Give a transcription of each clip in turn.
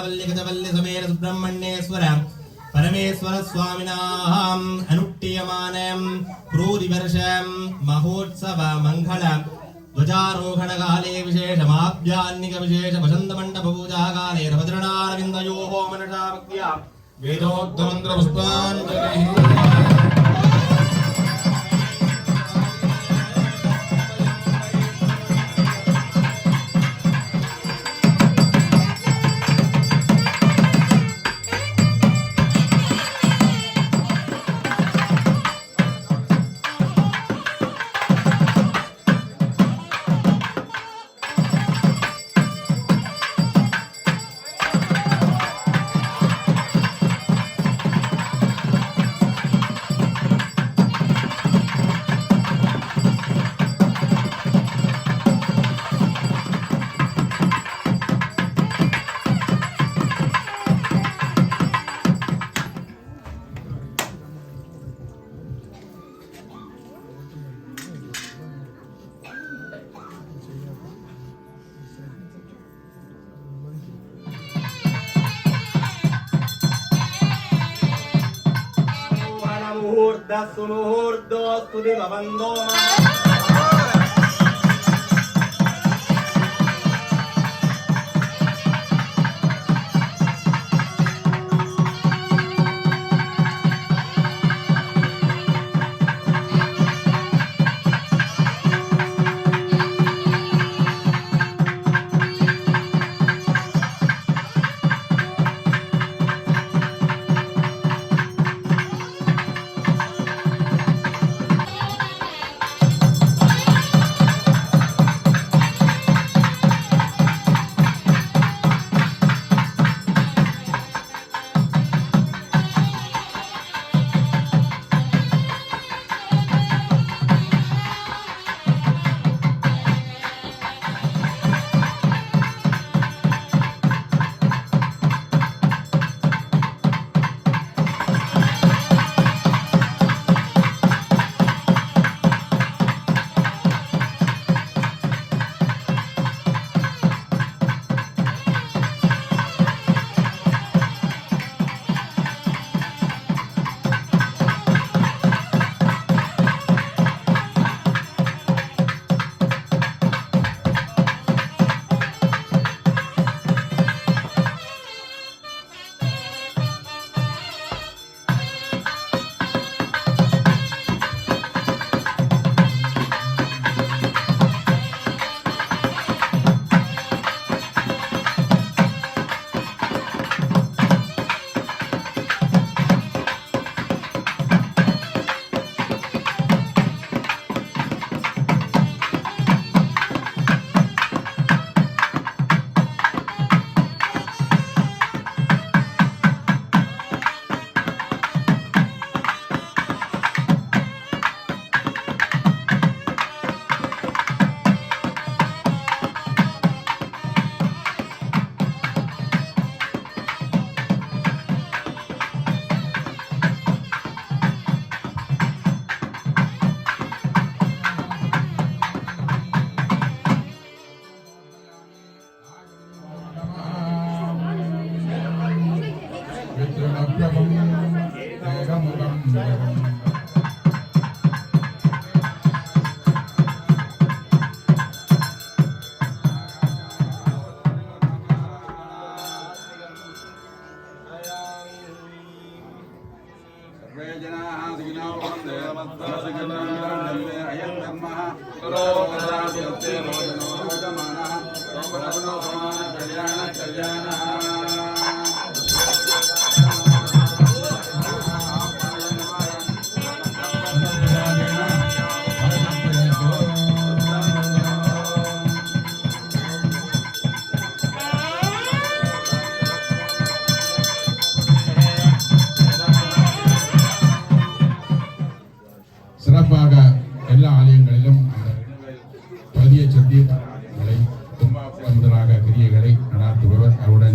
श्री द्वे महावल्यगजवल्य समेत सुब्रह्मण्येश्वर परमेश्वर स्वामिनाम् अनुष्ठीयमानम् क्रूरिवर्षम् महोत्सव मङ्गल ध्वजारोहणकाले विशेषमाभ्यान्निक विशेष वसन्तमण्डपपूजाकाले रभद्रणारविन्दयोः मनसा भक्त्या वेदोक्तमन्त्रपुष्पाञ्जलिः मुहूर्तस्तु मुहूर्तोस्तु दिवबन्धो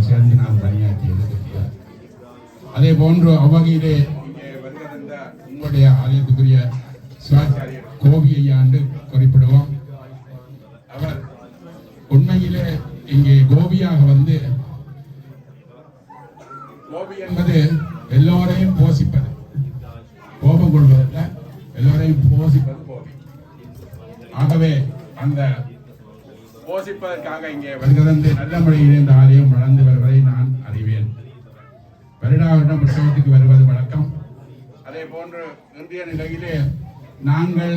சேர்ந்து நான் பணியாற்றியது அதே போன்று அவ்வகையிலே உங்களுடைய ஆலயத்துக்குரிய கோபியை ஆண்டு குறிப்பிடுவோம். அவர் உண்மையிலே இங்கே கோபியாக வந்து கோபி என்பது எல்லோரையும் போஷிப்பது கோபம் கொள்வதில்லை எல்லோரையும் போஷிப்பது கோபி. ஆகவே அந்த போஷிப்பதற்காக இங்கே வருகிறது நல்ல முறையில் இந்த ஆலயம் வளர்ந்து வருவதை நான் அறிவேன். வருடா வருடம் உற்சவத்துக்கு வருவது வழக்கம். அதே போன்று இன்றைய நிலையிலே நாங்கள்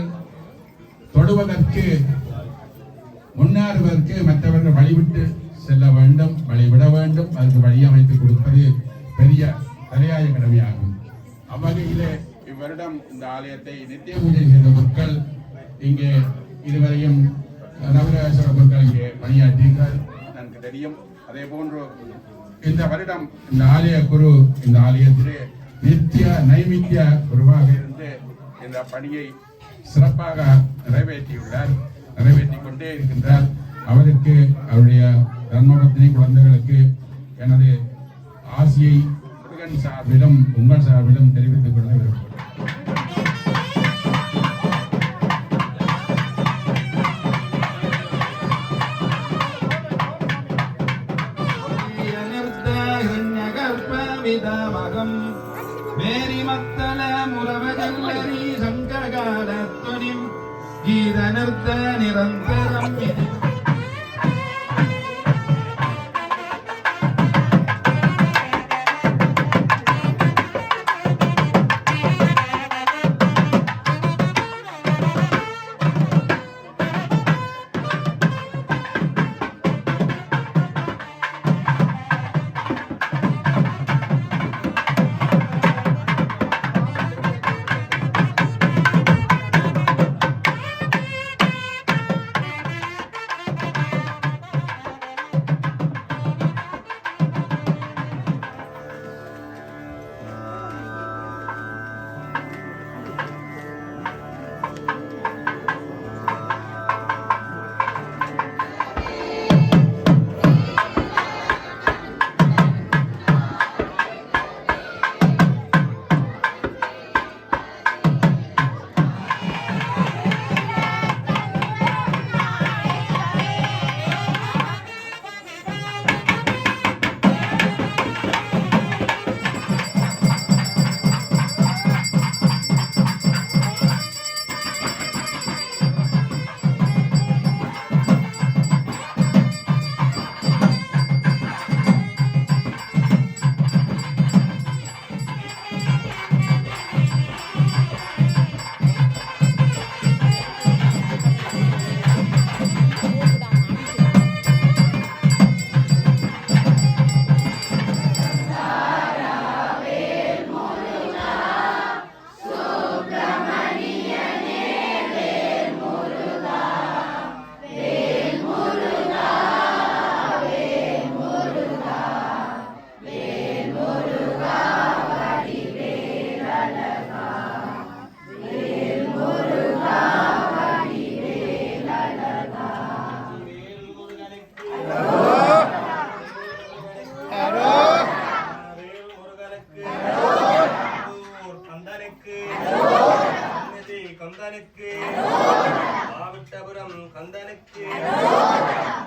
தொடுவதற்கு முன்னேறுவதற்கு மற்றவர்கள் வழிவிட்டு செல்ல வேண்டும் வழிவிட வேண்டும். அதுக்கு வழி அமைத்து கொடுப்பது பெரிய தலையாய கடமையாகும். அவ்வகையிலே இவ்வருடம் இந்த ஆலயத்தை நித்திய பூஜை செய்த மக்கள் இங்கே இதுவரையும் நவரேஸ்வர பொருட்கள் இங்கே பணியாற்றியிருக்கிறார். எனக்கு தெரியும் அதே போன்று இந்த வருடம் இந்த ஆலய குரு இந்த ஆலயத்திலே நித்திய நைமித்திய குருவாக இருந்து இந்த பணியை சிறப்பாக நிறைவேற்றியுள்ளார். நிறைவேற்றிக் கொண்டே இருக்கின்றார். அவருக்கு அவருடைய தர்மபத்தினி குழந்தைகளுக்கு எனது ஆசியை முருகன் சார்பிலும் உங்கள் சார்பிலும் தெரிவித்துக் கொள்ள விரும்புகிறேன். ಮತ್ತಲ ಮುರವಜಲ್ಲರಿ ಸಂಕರಗಾಲ ತ್ವನಿಂ ಗೀತನರ್ತ ನಿರಂತರಂ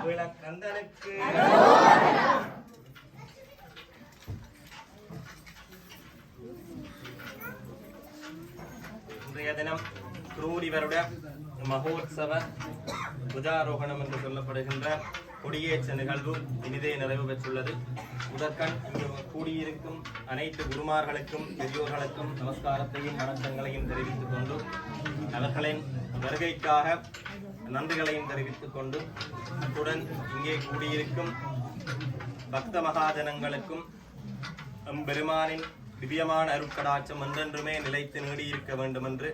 விளக்கந்தனுக்கு இன்றைய தினம் குரூரிவருட மகோத்சவ புஜாரோகணம் என்று சொல்லப்படுகின்ற கொடியேற்ற நிகழ்வு இனிதே நிறைவு பெற்றுள்ளது. முதற்கண் இங்கு கூடியிருக்கும் அனைத்து குருமார்களுக்கும் பெரியோர்களுக்கும் நமஸ்காரத்தையும் வணக்கங்களையும் தெரிவித்துக் கொண்டு அவர்களின் வருகைக்காக நன்றிகளையும் தெரிவித்துக் கொண்டு அத்துடன் இங்கே கூடியிருக்கும் பக்த மகாஜனங்களுக்கும் எம்பெருமானின் திவ்யமான அருட்கடாட்சம் என்றென்றுமே நிலைத்து நீடியிருக்க வேண்டும் என்று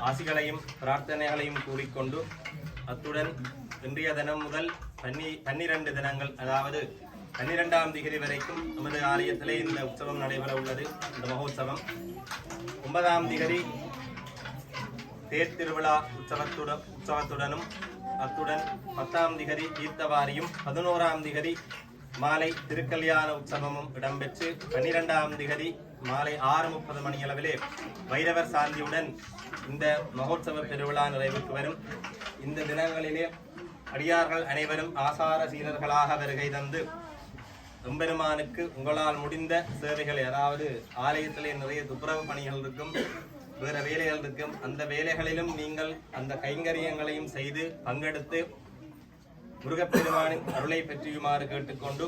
ஆசிகளையும் பிரார்த்தனைகளையும் கூறிக்கொண்டு அத்துடன் இன்றைய தினம் முதல் பன்னி பன்னிரண்டு தினங்கள் அதாவது பன்னிரெண்டாம் திகதி வரைக்கும் நமது ஆலயத்திலே இந்த உற்சவம் நடைபெற உள்ளது இந்த மகோத்சவம் ஒன்பதாம் திகதி தேர் திருவிழா உற்சவத்துடன் உற்சவத்துடனும் அத்துடன் பத்தாம் திகதி தீர்த்தவாரியும் பதினோராம் திகதி மாலை திருக்கல்யாண உற்சவமும் இடம்பெற்று பன்னிரெண்டாம் திகதி மாலை ஆறு முப்பது மணியளவிலே வைரவர் சாந்தியுடன் இந்த மகோத்சவ பெருவிழா நிறைவுக்கு வரும். இந்த தினங்களிலே அடியார்கள் அனைவரும் ஆசார சீரர்களாக வருகை தந்து எம்பெருமானுக்கு உங்களால் முடிந்த சேவைகள் அதாவது ஆலயத்திலே நிறைய துப்புரவு பணிகள் இருக்கும் வேற வேலைகள் இருக்கும் அந்த வேலைகளிலும் நீங்கள் அந்த கைங்கரியங்களையும் செய்து பங்கெடுத்து முருகப்பெருமானின் அருளை பெற்றியுமாறு கேட்டுக்கொண்டு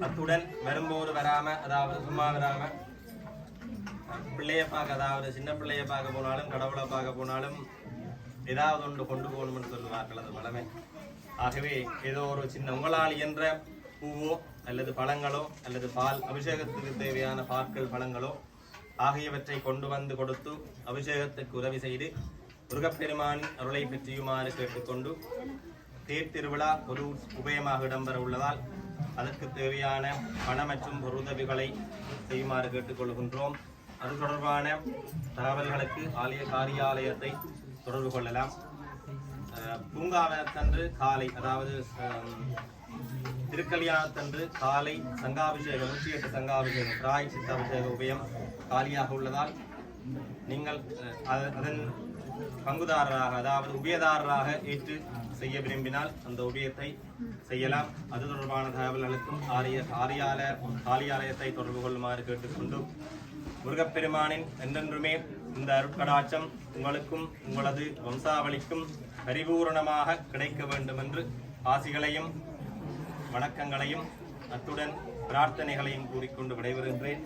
அத்துடன் வரும்போது வராம அதாவது சும்மா வராம பிள்ளைய பார்க்க அதாவது சின்ன பிள்ளைய பார்க்க போனாலும் கடவுளை பார்க்க போனாலும் ஏதாவது ஒன்று கொண்டு போகணும்னு சொல்லுவார்கள் அது வளமை ஆகவே ஏதோ ஒரு சின்ன உங்களால் இயன்ற பூவோ அல்லது பழங்களோ அல்லது பால் அபிஷேகத்துக்கு தேவையான பாற்கள் பழங்களோ ஆகியவற்றை கொண்டு வந்து கொடுத்து அபிஷேகத்துக்கு உதவி செய்து முருகப்பெருமானின் அருளை பெற்றியுமாறு கேட்டுக்கொண்டு தேர்திருவிழா ஒரு உபயமாக இடம்பெற உள்ளதால் அதற்கு தேவையான பண மற்றும் பொருதவிகளை செய்யுமாறு கேட்டுக்கொள்கின்றோம். அது தொடர்பான தகவல்களுக்கு ஆலய காரியாலயத்தை தொடர்பு கொள்ளலாம். பூங்காவனத்தன்று காலை அதாவது திருக்கல்யாணத்தன்று காலை சங்காபிஷேகம் நூற்றி எட்டு சங்காபிஷேகம் பிராய் சித்தாபிஷேக உபயம் காலியாக உள்ளதால் நீங்கள் அதன் பங்குதாரராக அதாவது உபயதாரராக ஏற்று செய்ய விரும்பினால் அந்த உபயத்தை செய்யலாம். அது தொடர்பான தகவல்களுக்கும் ஆரிய ஆரியால காலியாலயத்தை தொடர்பு கொள்ளுமாறு கேட்டுக்கொண்டு முருகப்பெருமானின் என்றென்றுமே இந்த அருட்கடாட்சம் உங்களுக்கும் உங்களது வம்சாவளிக்கும் பரிபூரணமாக கிடைக்க வேண்டும் என்று ஆசிகளையும் வணக்கங்களையும் அத்துடன் பிரார்த்தனைகளையும் கூறிக்கொண்டு விடைபெறுகின்றேன்.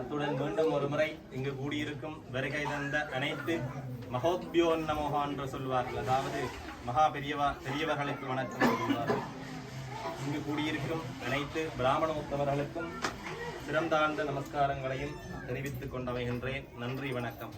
அத்துடன் மீண்டும் ஒரு முறை இங்கு கூடியிருக்கும் வருகை தந்த அனைத்து மகோத்பியோன் நமோகா என்று சொல்வார்கள். அதாவது மகா பெரியவா பெரியவர்களுக்கு வணக்கம் சொல்வார்கள். இங்கு கூடியிருக்கும் அனைத்து பிராமண உத்தவர்களுக்கும் சிறந்தாழ்ந்த நமஸ்காரங்களையும் தெரிவித்துக் கொண்டமைகின்றேன். நன்றி வணக்கம்.